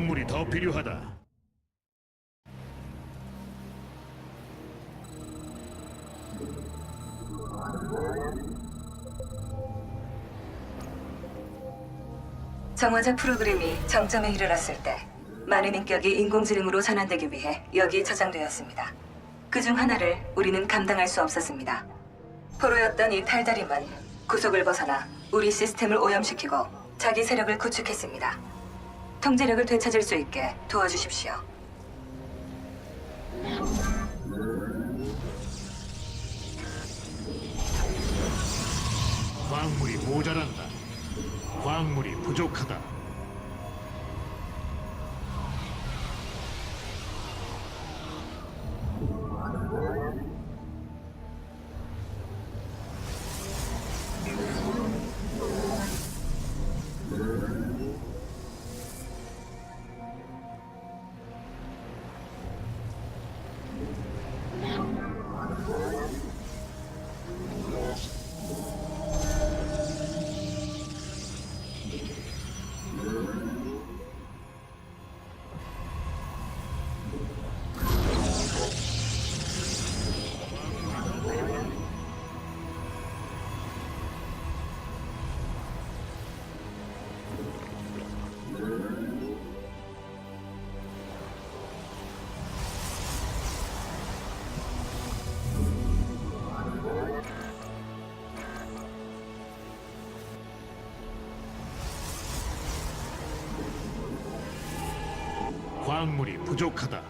광물이 더 필요하다. 정화자 프로그램이 정점에 이르렀을 때 많은 인격이 인공지능으로 전환되기 위해 여기 저장되었습니다. 그 중 하나를 우리는 감당할 수 없었습니다. 포로였던 이 탈다림은 구속을 벗어나 우리 시스템을 오염시키고 자기 세력을 구축했습니다. 통제력을 되찾을 수 있게 도와주십시오. 광물이 모자란다. 광물이 부족하다. 광물이 부족하다.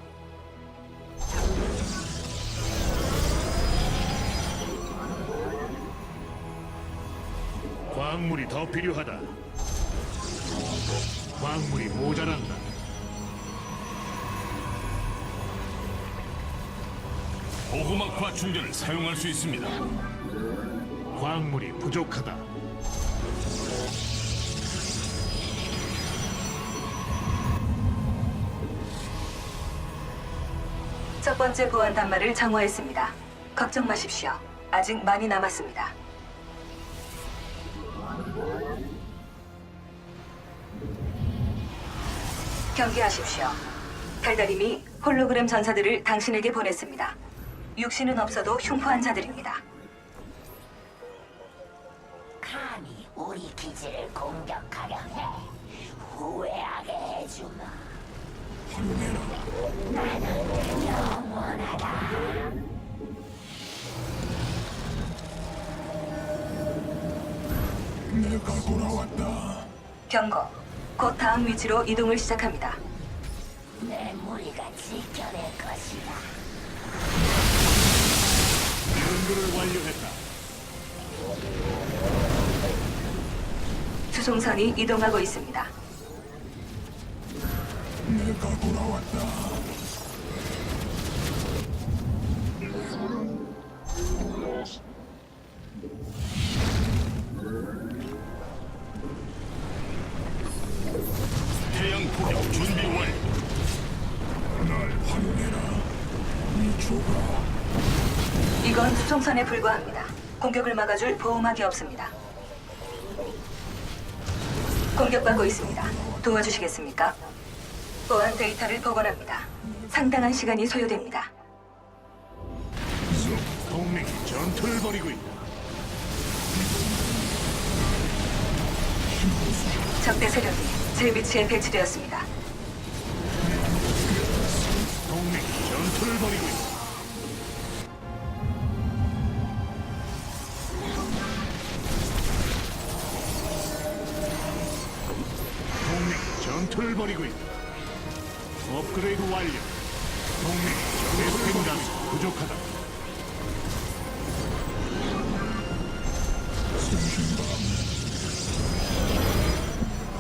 광물이 더 필요하다. 광물이 모자란다. 보호막과 충전을 사용할 수 있습니다. 광물이 부족하다. 번째 보안 단말을 정화했습니다. 걱정 마십시오. 아직 많이 남았습니다. 경계하십시오. 달달임이 홀로그램 전사들을 당신에게 보냈습니다. 육신은 없어도 흉포한 자들입니다. 감히 우리 기지를 공격하려 해 후회하게 해주마. 나는 돌아왔다. 경고. 곧 다음 위치로 이동을 시작합니다. 내 무리가 지켜낼 것이다. 연구를 완료했다. 수송선이 이동하고 있습니다. 내가 돌아왔다. 수송선에 불과합니다. 공격을 막아줄 보호막이 없습니다. 공격받고 있습니다. 도와주시겠습니까? 보안 데이터를 복원합니다. 상당한 시간이 소요됩니다. 동맹이 전투를 벌이고 있다. 적대 세력이 제 위치에 배치되었습니다. 동맹이 전투를 벌이고 있다. 전투를 벌이고 있다. 업그레이드 완료. 동맹이 베스핀 가스 부족하다.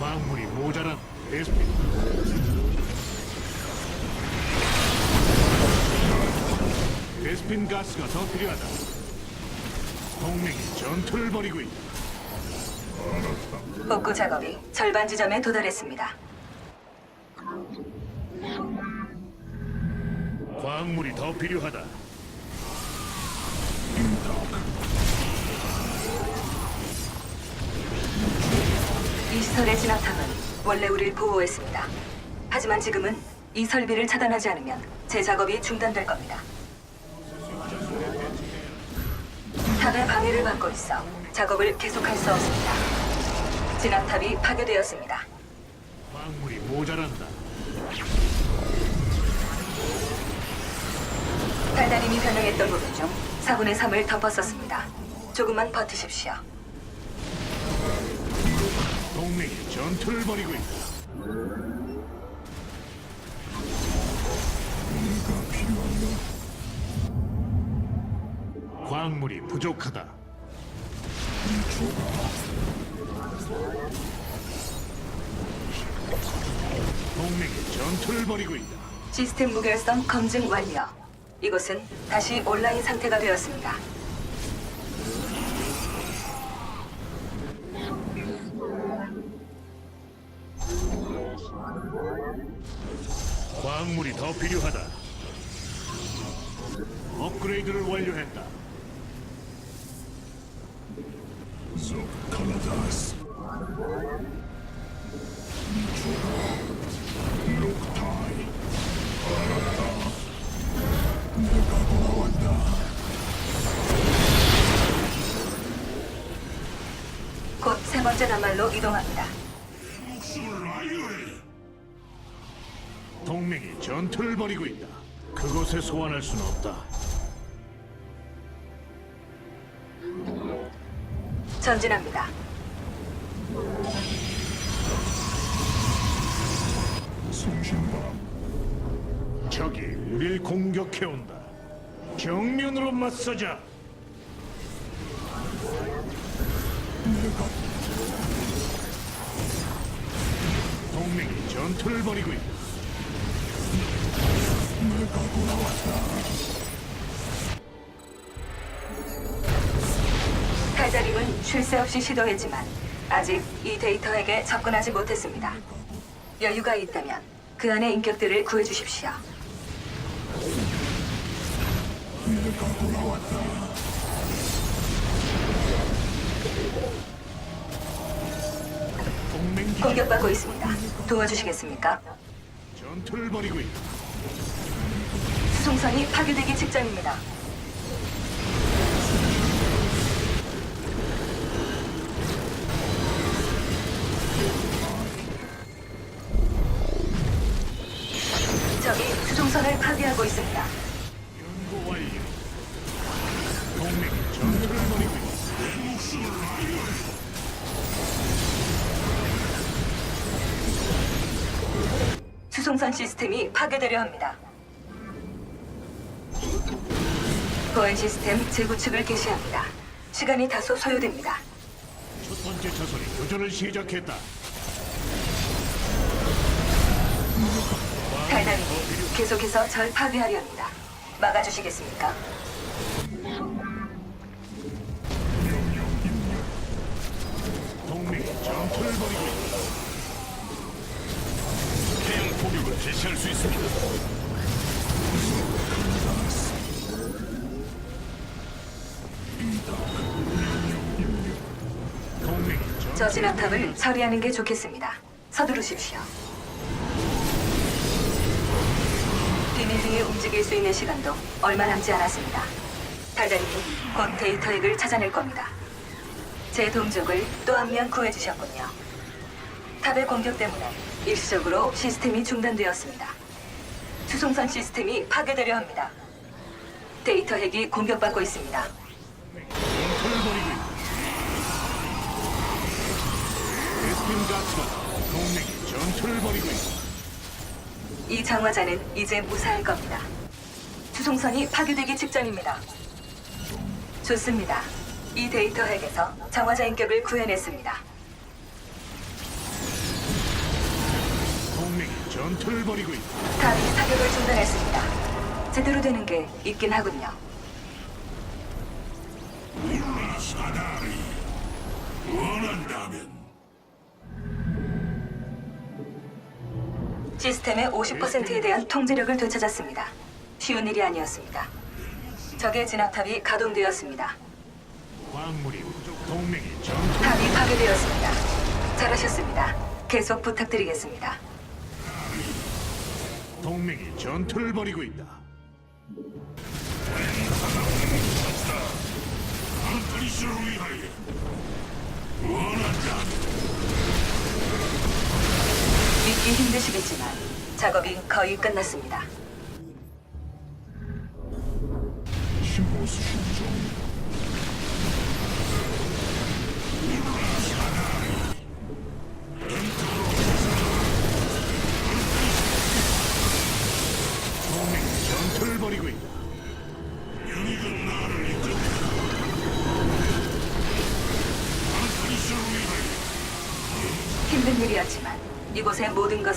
광물이 모자란 베스핀. 베스핀 가스가 더 필요하다. 동맹이 전투를 벌이고 있다. 복구 작업이 절반 지점에 도달했습니다. 광물이 더 필요하다. 이 시설의 진압탑은 원래 우리를 보호했습니다. 하지만 지금은 이 설비를 차단하지 않으면 제 작업이 중단될 겁니다. 탑의 방해를 받고 있어 작업을 계속할 수 없습니다. 진압탑이 파괴되었습니다. 광물이 모자란다. 달달임이 변형했던 부분 중 4분의 3을 덮었었습니다. 조금만 버티십시오. 동맹이 전투를 벌이고 있다. 광물이 부족하다. 동맹이 전투를 벌이고 있다. 시스템 무결성 검증 완료. 이곳은 다시 온라인 상태가 되었습니다. 광물이 더 필요하다. 업그레이드를 완료했다. 곧세 단말로 이동합니다. 동맹이 전투를 벌이고 있다. 그곳에 소환할 수는 없다. 전진합니다. 적이 우릴 공격해 온다. 정면으로 맞서자. 동맹 전투를 벌이고 있다. 칼자림은 쉴 새 없이 시도했지만 아직 이 데이터에게 접근하지 못했습니다. 여유가 있다면 그 안의 인격들을 구해주십시오. 동맹 기지 공격받고 있습니다. 도와주시겠습니까? 전투를 벌이고 있다. 수송선이 파괴되기 직전입니다. 수송선 시스템이 파괴되려 합니다. 보안 시스템 재구축을 개시합니다. 시간이 다소 소요됩니다. 첫 번째 차선이 교전을 시작했다. 달달이 계속해서 절 파괴하려 합니다. 막아주시겠습니까? 동맹이 전투를 벌이고 있다. 개시할 수 있습니다. 저 진압탑을 처리하는 게 좋겠습니다. 서두르십시오. 비밀리에 움직일 수 있는 시간도 얼마 남지 않았습니다. 달달이는 곧 데이터 핵을 찾아낼 겁니다. 제 동족을 또 한 명 구해주셨군요. 탑의 공격 때문에 일시적으로 시스템이 중단되었습니다. 수송선 시스템이 파괴되려 합니다. 데이터 핵이 공격받고 있습니다. 전투를 벌이고 있다. 베스핀 가스가 동맹이 전투를 벌이고 있다. 이 장화자는 이제 무사할 겁니다. 수송선이 파괴되기 직전입니다. 좋습니다. 이 데이터 핵에서 장화자 인격을 구해냈습니다. 전투를 벌이고 있다. 탑이 사격을 중단했습니다. 제대로 되는 게 있긴 하군요. 시스템의 50%에 대한 통제력을 되찾았습니다. 쉬운 일이 아니었습니다. 적의 진압탑이 가동되었습니다. 광물이. 동맹이 전투. 탑이 파괴되었습니다. 잘하셨습니다. 계속 부탁드리겠습니다. 동맹이 전투를 벌이고 있다. 안타리스를 위하여 원한다. 믿기 힘드시겠지만 작업이 거의 끝났습니다. 신고 수신 중.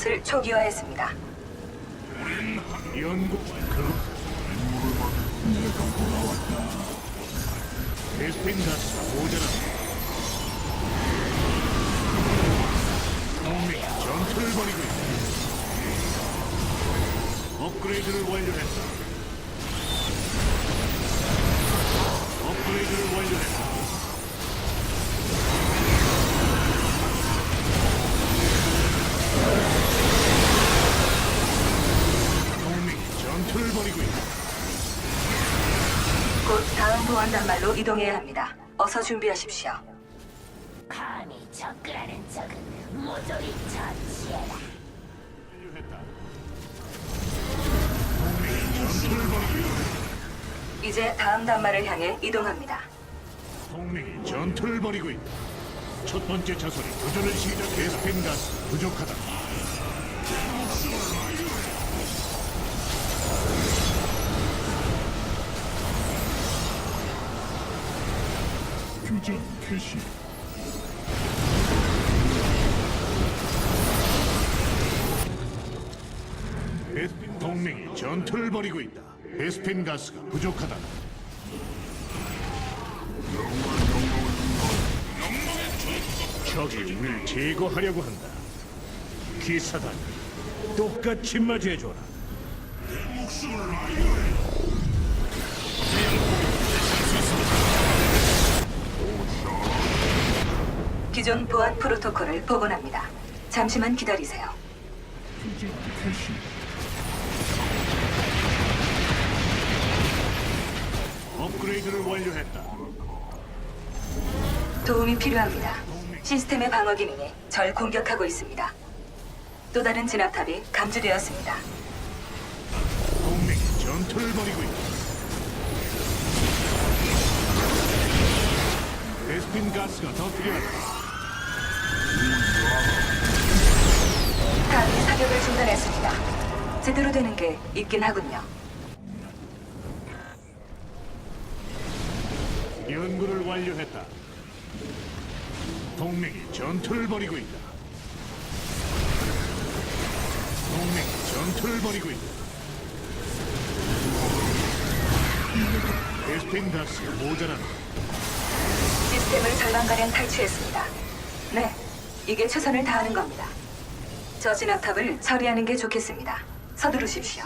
것을 초기화했습니다. 전투를 벌이고 있다. 업그레이드를 완료했다. 이동해야 합니다. 어서 준비하십시오. 감히 접근하는 적은 모조리 처치해라. 이제 다음 단말을 향해 이동합니다. 동맹이 전투를 벌이고 있다. 첫 번째 차선이 도전을 시작. 베스핀 가스 부족하다. 규정 개시. 베스핀 동맹이 전투를 벌이고 있다. 베스핀 가스가 부족하다. 적이 우리를 제거하려고 한다. 기사단, 똑같이 맞이해줘라. 기존 보안 프로토콜을 복원합니다. 잠시만 기다리세요. 업그레이드를 완료했다. 도움이 필요합니다. 시스템의 방어 기능이 절 공격하고 있습니다. 또 다른 진압탑이 감지되었습니다. 동맹이 전투를 벌이고 있다. 베스핀 가스가 더 필요하다. 탑이 사격을 중단했습니다. 제대로 되는 게 있긴 하군요. 연구를 완료했다. 동맹이 전투를 벌이고 있다. 동맹이 전투를 벌이고 있다. 베스핀 가스가 모자란다. 시스템을 절반가량 탈취했습니다. 네, 이게 최선을 다하는 겁니다. 저 진압탑을 처리하는 게 좋겠습니다. 서두르십시오.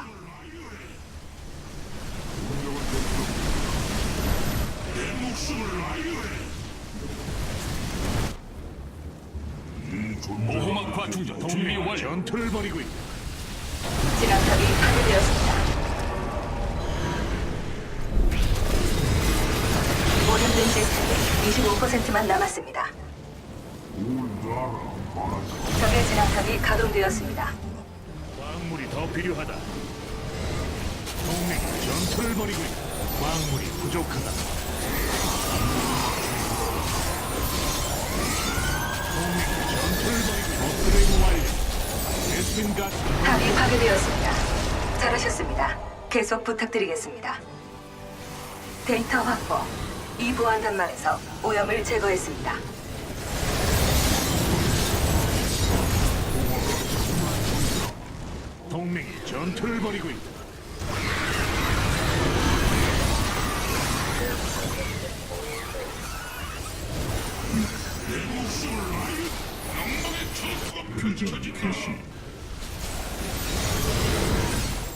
보호막 과 충전 준비 완료. 전투를 벌이고 있다. 진압탑이 파괴되었습니다. 오염된 시스템이 25%만 남았습니다. 적의 진압탑이 가동되었습니다. 광물이 더 필요하다. 동맹이 전투를 벌이고 있다. 광물이 부족하다. 동맹이 전투를 벌이고 있다. 업그레이드 완료. 베스핀 가스 탑이 파괴되었습니다. 잘하셨습니다. 계속 부탁드리겠습니다. 데이터 확보. 이 보안 단말에서 오염을 제거했습니다. 전투를 벌이고 있다.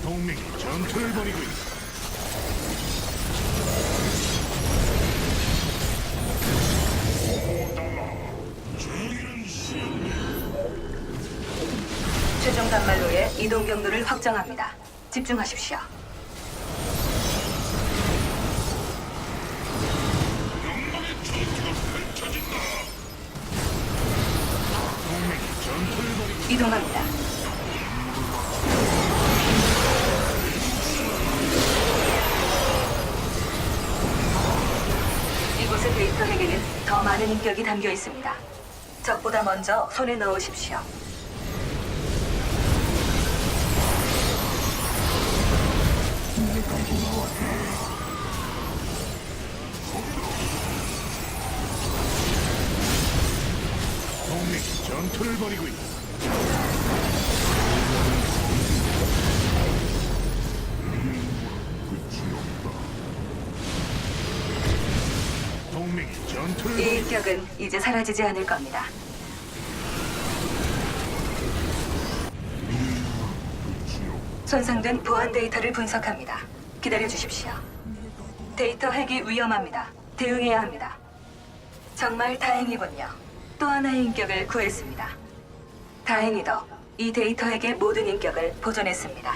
동맹이 전투를 벌이고 있다. 이동 경로를 확정합니다. 집중하십시오. 이동합니다. 이곳의 데이터 핵에는 더 많은 인격이 담겨 있습니다. 적보다 먼저 손에 넣으십시오. 이제 사라지지 않을 겁니다. 손상된 보안 데이터를 분석합니다. 기다려 주십시오. 데이터 핵이 위험합니다. 대응해야 합니다. 정말 다행이군요. 또 하나의 인격을 구했습니다. 다행히도 이 데이터 핵의 모든 인격을 보존했습니다.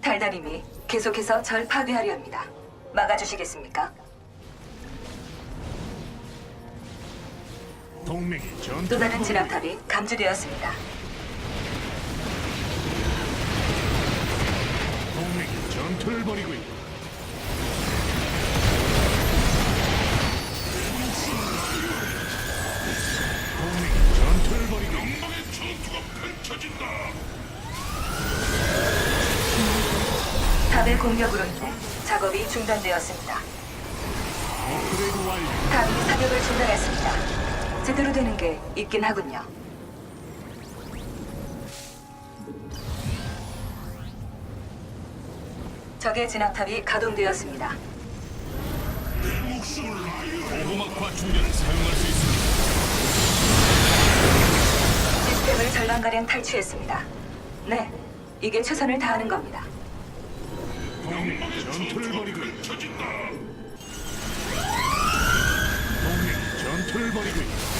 달달임이 계속해서 절 파괴하려 합니다. 막아주시겠습니까? 동맹이 전투 또 다른 진압탑이 감지되었습니다. 동맹이 전투를 벌이고 있다. 동맹이 전투를 벌이고 있다. 전투가 펼쳐진다. 탑의 공격으로 인해 작업이 중단되었습니다. 업그레이드 완료. 탑이 사격을 중단했습니다. 제대로 되는 게 있긴 하군요. 적의 진압탑이 가동되었습니다. 보호막과 충전을 사용할 수 있습니다. 시스템을 절반가량 탈취했습니다. 네, 이게 최선을 다하는 겁니다. 전투를 벌이고 있다. 전투를 벌이고 있다.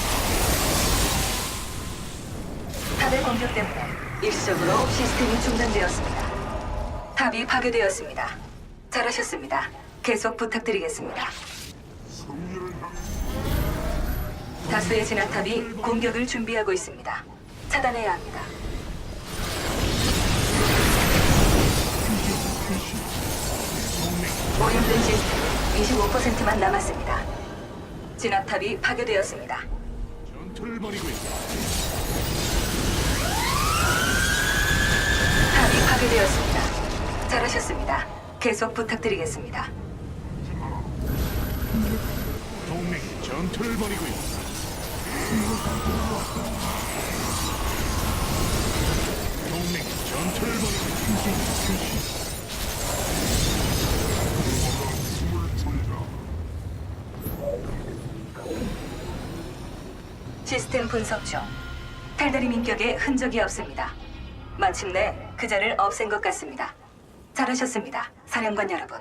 탑의 공격 때문에 일시적으로 시스템이 중단되었습니다. 탑이 파괴되었습니다. 잘하셨습니다. 계속 부탁드리겠습니다. 다수의 진압탑이 공격을 준비하고 있습니다. 차단해야 합니다. 오염된 시스템 25%만 남았습니다. 진압탑이 파괴되었습니다. 전투를 벌이고 있다. 탑이 파괴되었습니다. 잘하셨습니다. 계속 부탁드리겠습니다. 동맹이 전투를 벌이고 있다. 동맹이 전투를 벌이고 있다. 시스템 분석 중 탈다리 민격에 흔적이 없습니다. 마침내 그 자를 없앤 것 같습니다. 잘하셨습니다. 사령관 여러분.